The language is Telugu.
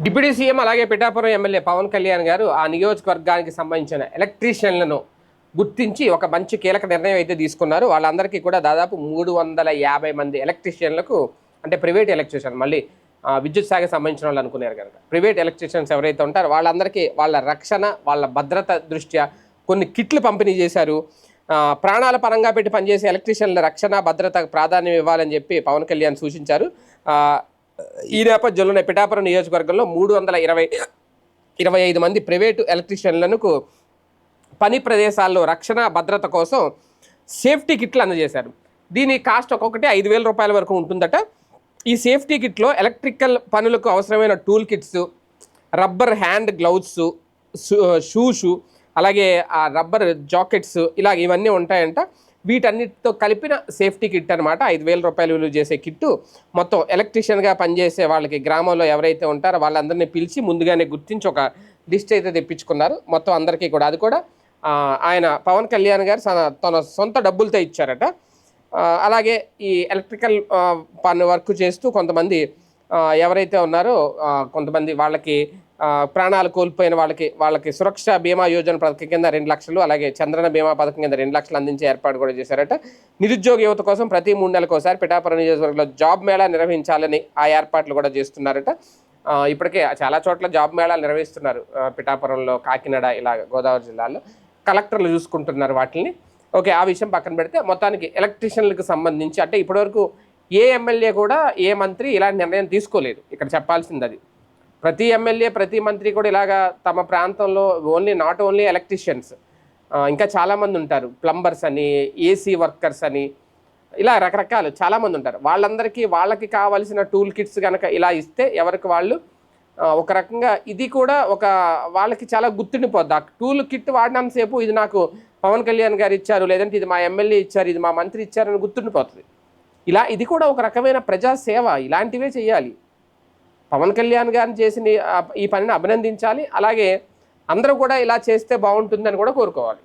డిప్యూటీ సీఎం అలాగే పిఠాపురం ఎమ్మెల్యే పవన్ కళ్యాణ్ గారు ఆ నియోజకవర్గానికి సంబంధించిన ఎలక్ట్రీషియన్లను గుర్తించి ఒక మంచి కీలక నిర్ణయం అయితే తీసుకున్నారు. వాళ్ళందరికీ కూడా దాదాపు మూడు వందల యాభై మంది ఎలక్ట్రీషియన్లకు అంటే ప్రైవేట్ ఎలక్ట్రీషియన్ మళ్ళీ విద్యుత్ శాఖ సంబంధించిన వాళ్ళు అనుకున్నారు కనుక. ప్రైవేట్ ఎలక్ట్రీషియన్స్ ఎవరైతే ఉంటారో వాళ్ళందరికీ వాళ్ళ రక్షణ వాళ్ళ భద్రత దృష్ట్యా కొన్ని కిట్లు పంపిణీ చేశారు. ప్రాణాల పరంగా పెట్టి పనిచేసే ఎలక్ట్రీషియన్ల రక్షణ భద్రతకు ప్రాధాన్యం ఇవ్వాలని చెప్పి పవన్ కళ్యాణ్ సూచించారు. ఈ నేపథ్యంలోనే పిఠాపురం నియోజకవర్గంలో మూడు వందల ఇరవై ఇరవై ఐదు మంది ప్రైవేటు ఎలక్ట్రీషియన్లకు పని ప్రదేశాల్లో రక్షణ భద్రత కోసం సేఫ్టీ కిట్లు అందజేశారు. దీని కాస్ట్ ఒక్కొక్కటి ఐదు వేల రూపాయల వరకు ఉంటుందట. ఈ సేఫ్టీ కిట్లో ఎలక్ట్రికల్ పనులకు అవసరమైన tool kits rubber hand gloves shoes అలాగే ఆ రబ్బర్ జాకెట్స్ ఇలా ఇవన్నీ ఉంటాయంట. వీటన్నిటితో కలిపిన సేఫ్టీ కిట్ అనమాట ఐదు వేల రూపాయలు విలువ చేసే కిట్టు. మొత్తం ఎలక్ట్రీషియన్గా పనిచేసే వాళ్ళకి గ్రామంలో ఎవరైతే ఉంటారో వాళ్ళందరినీ పిలిచి ముందుగానే గుర్తించి ఒక లిస్ట్ అయితే తెప్పించుకున్నారు. మొత్తం అందరికీ కూడా. అది కూడా ఆయన పవన్ కళ్యాణ్ గారు తన తన సొంత డబ్బులతో ఇచ్చారట. అలాగే ఈ ఎలక్ట్రికల్ పని వర్క్ చేస్తూ కొంతమంది ఎవరైతే ఉన్నారో కొంతమంది వాళ్ళకి ప్రాణాలు కోల్పోయిన వాళ్ళకి వాళ్ళకి సురక్ష బీమా యోజన పథకం కింద రెండు లక్షలు అలాగే చంద్రన బీమా పథకం కింద రెండు లక్షలు అందించే ఏర్పాటు కూడా చేశారట. నిరుద్యోగ యువత కోసం ప్రతి మూడు నెలలకు ఒకసారి పిఠాపురం నియోజకవర్గంలో జాబ్ మేళా నిర్వహించాలని ఆ ఏర్పాట్లు కూడా చేస్తున్నారట. ఇప్పటికే చాలా చోట్ల జాబ్ మేళాలు నిర్వహిస్తున్నారు. పిఠాపురంలో కాకినాడ ఇలా గోదావరి జిల్లాలో కలెక్టర్లు చూసుకుంటున్నారు వాటిని ఓకే ఆ విషయం పక్కన పెడితే మొత్తానికి ఎలక్ట్రీషియన్లకు సంబంధించి అంటే ఇప్పటివరకు ఏ ఎమ్మెల్యే కూడా ఏ మంత్రి ఇలాంటి నిర్ణయం తీసుకోలేదు. ఇక్కడ చెప్పాల్సింది అది. ప్రతి ఎమ్మెల్యే ప్రతి మంత్రి కూడా ఇలాగా తమ ప్రాంతంలో ఓన్లీ నాట్ ఓన్లీ ఎలక్ట్రీషియన్స్ ఇంకా చాలామంది ఉంటారు. ప్లంబర్స్ అని ఏసీ వర్కర్స్ అని ఇలా రకరకాలు చాలామంది ఉంటారు. వాళ్ళందరికీ వాళ్ళకి కావాల్సిన టూల్ కిట్స్ కనుక ఇలా ఇస్తే ఎవరికి వాళ్ళు ఒక రకంగా ఇది కూడా ఒక వాళ్ళకి చాలా గుర్తుండిపోద్ది. ఆ టూల్ కిట్ వాడినంతసేపు ఇది నాకు పవన్ కళ్యాణ్ గారు ఇచ్చారు లేదంటే ఇది మా ఎమ్మెల్యే ఇచ్చారు ఇది మా మంత్రి ఇచ్చారని గుర్తుండిపోతుంది. ఇలా ఇది కూడా ఒక రకమైన ప్రజా సేవ ఇలాంటివే చేయాలి. పవన్ కళ్యాణ్ గారిని చేసిన ఈ- పనిని అభినందించాలి. అలాగే అందరూ కూడా ఇలా చేస్తే బాగుంటుందని కూడా కోరుకోవాలి.